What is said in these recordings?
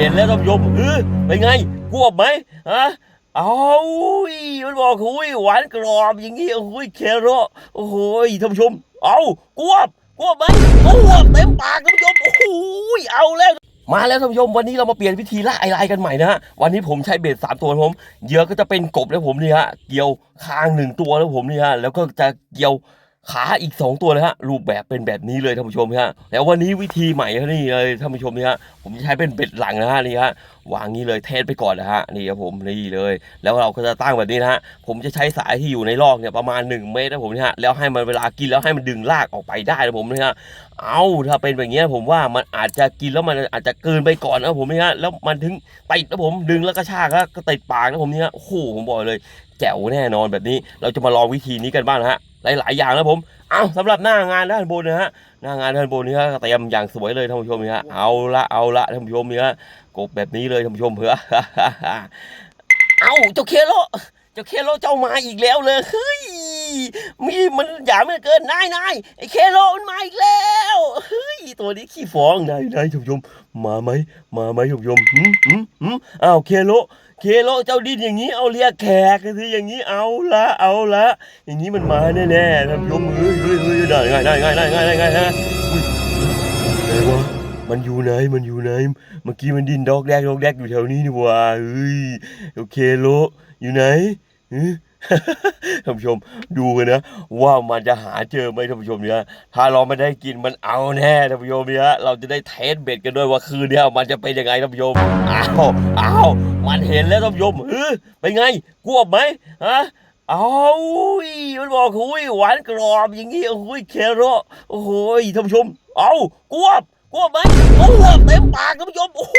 เห็นแล้วท่านผู้ชมเออเป็นไงกลัวไหมฮะเอายมันบอกโอ้ยหวานกรอบอย่างงี้โอ้ยเคโรโอ้โหท่านผู้ชม เอากวบกวบไหมกวบเต็มปากท่านผู้ชมโอ้โหเอาแล้วมาแล้วท่านผู้ชมวันนี้เรามาเปลี่ยนวิธีล่าไอไลกันใหม่นะฮะวันนี้ผมใช้เบ็ดสามตัวผมเหยื่อก็จะเป็นกบแล้วผมนี่ฮะเกี่ยวคางหนึ่งตัวแล้วผมนี่ฮะแล้วก็จะเกี่ยว ขาอีกสองตัวเลยฮะรูปแบบเป็นแบบนี้เลยท่านผู้ชมฮะแล้ววันนี้วิธีใหม่นี่เลยท่านผู้ชมนี่ฮะผมจะใช้เป็นเบ็ดหลังนะฮะนี่ฮะวางนี้เลยเทสไปก่อนนะฮะนี่ครับผมนี่เลย แล้วเราก็จะตั้งแบบนี้นะฮะผมจะใช้สายที่อยู่ในลอกเนี่ยประมาณ 1 เมตรนะผมนี่ฮะแล้วให้มันเวลากินแล้วให้มันดึงลากออกไปได้นะผมนี่ฮะเอาถ้าเป็นแบบนี้ผมว่ามันอาจจะกินแล้วมันอาจจะเกินไปก่อนนะผมนี่ฮะแล้วมันถึงติดนะผมดึงแล้วก็ชากแล้วก็ติดปากนะผมนี่ยโอ้โหผมบอกเลยแจ๋วแน่นอนแบบนี้เราจะมาลองวิธีนี้กันบ้างนะฮะ หลายๆอย่างนะผม เอาสำหรับหน้างานด้านบนนะฮะหน้างานด้านบนนี่ฮะเตรียมอย่างสวยเลยท่านผู้ชมนี่ฮะเอาละเอาละท่านผู้ชมนี่ฮะกบแบบนี้เลยท่านผู้ชมเผื่อเอาเจ้าเคโลเจ้าเคโลเจ้ามาอีกแล้วเลยเฮ้ย มีมันอย่าไม่เกินนายนายไอ้เคโลมันมาอีกแล้วเฮ้ยตัวนี้ขี้ฟองนายนายท่านผู้ชมมาไหมมาไหมท่านผู้ชมหืมหืมหืมอ้าวเคโลเคโลเจ้าดินอย่างนี้เอาเรียกแขกกันสิอย่างนี้เอาละเอาละอย่างนี้มันมาแน่ๆท่านะชมเฮ้ยเฮ้ยเฮ้ยได้ไงได้ไงได้ไงได้ไงฮะอุ้ยไหนวะมันอยู่ไหนมันอยู่ไหนเมื่อกี้มันดินดอกแดกดอกแดกอยู่แถวนี้นี่ว่าเฮ้ยโอเคโลอยู่ไหนฮึ ท่านผู้ชมดูนนะว่ามันจะหาเจอไหมท่านผู้ชมเนี่ยถ้าเราไม่ได้กินมันเอาแน่ท่านผู้ชมเนี่ยเราจะได้เทสเบ็ดกันด้วยว่าคืนเนี้มันจะเป็นยังไงท่านผู้ชมอ้าวอ้าวมันเห็นแล้วท่านผู้ชมเออเป็นไงกวบไหมฮะเอายมันบอกโอ้ยหวานกรอบอย่างงี้โอ้ยเคโรโอ้โหท่านผู้ชม เอากวบ กลัวไหมกลัวเต็มปากท่านผู้ชมโอ้โห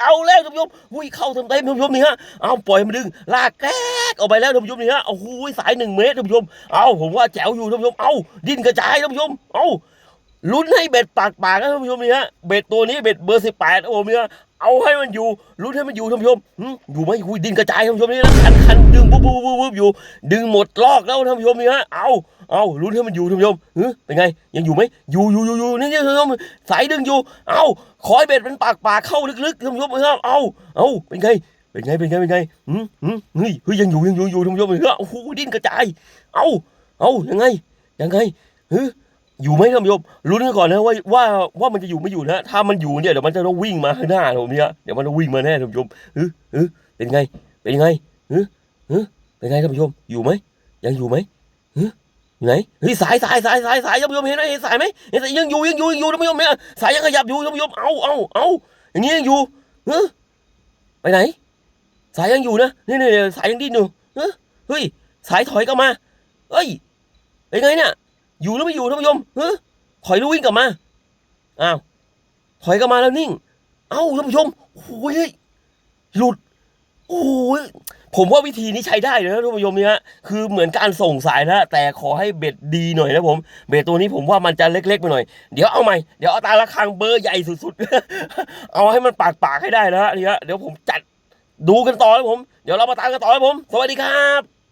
เอาแล้วท่านผู้ชมอุ้ยเข้าเต็มเต็มท่านผู้ชมนี่ฮะเอาปล่อยมันดึงลากแก๊กออกไปแล้วท่านผู้ชมนี่ฮะโอ้โหสายหนึ่งเมตรท่านผู้ชมเอาผมว่าแจ๋วอยู่ท่านผู้ชมเอาดิ้นกระจายท่านผู้ชมเอา ลุ้นให้เบ็ดปากปากนะท่านผู้ชมเนี่ฮะเบ็ดตัวนี้เบ็ดเบอร์สิบแปดโอ้โหเนี่ยเอาให้มันอยู่ลุ้นให้มันอยู่ท่านผู้ชมหึอยู่ไหมอุ้ยดินกระจายท่านผู้ชมนี่นะคันคันดึงปุ๊บปุ๊บปุ๊บปุ๊บอยู่ ดึงหมดลอกแล้วท่านผู้ชมเนี่ฮะเอาเอาลุ้นให้มันอยู่ท่านผู้ชมหึเป็นไง ยังอยู่ไหมอยู่อยู่อยู่อยู่นี่นี่ท่านผู้ชมสายดึงอยู่ เอาขอให้เบ็ดเป็นปากปากเข้าลึกๆท่านผู้ชมครับเอาเอาเป็นไงเป็นไงเป็นไงเป็นไงหืมหืมเฮ้ยเฮ้ยยังอยู่ยังอยู่อยู่ท่านผู้ชมเฮ้ยโอ้โหดิ้นกระจาย เอาเอายังไงยังไงเฮ้ย อยู่ไหมท่านผู้ชมลุ้นกันก่อนนะว่าว่าว่ามันจะอยู่ไม่อยู่นะถ้ามันอยู่เนี่ยเดี๋ยวมันจะต้องวิ่งมาข้างหน้าผมเนี่ยเดี๋ยวมันต้องวิ่งมาแน่ท่านผู้ชมเฮ้ยเฮ้ยเป็นไง เป็นไงเฮ้ยเฮ้ยเป็นไงท่านผู้ชมอยู่ไหมยังอยู่ไหมเฮ้ยอยู่ไหนเฮ้ยสายสายสายสายสายท่านผู้ชมเห็นไหมเห็นสายไหมเห็นสายยังอยู่ยังอยู่ยังอยู่ท่านผู้ชมเนี่ยสายยังขยับอยู่ท่านผู้ชมเอาเอาเอาอย่างนี้ยังอยู่เฮ้ยไปไหน สายยังอยู่นะนี่นี่สายยังดิ้นอยู่เฮ้ยเฮ้ยสายถอยกลับมาเฮ้ยเป็นไงเนี่ย อยู่หรือไม่อยู่ท่านผู้ชมเฮ้ยถอยรือวิ่งกลับมา อ้าว ถอยกลับมาแล้วนิ่ง เอ้าท่านผู้ชมโอ้ยหลุด โอ้ยผมว่าวิธีนี้ใช้ได้เลยนะท่านผู้ชมเนี่ยฮะคือเหมือนการส่งสายนะแต่ขอให้เบ็ดดีหน่อยนะผม เบ็ดตัวนี้ผมว่ามันจะเล็กๆไปหน่อย เดี๋ยวเอาใหม่ เดี๋ยวเอาตาละครังเบอร์ใหญ่สุดๆ เอาให้มันปากๆให้ได้นะฮะนี่ฮะเดี๋ยวผมจัดดูกันต่อนะผม เดี๋ยวเรามาตามกันต่อนะผม สวัสดีครับ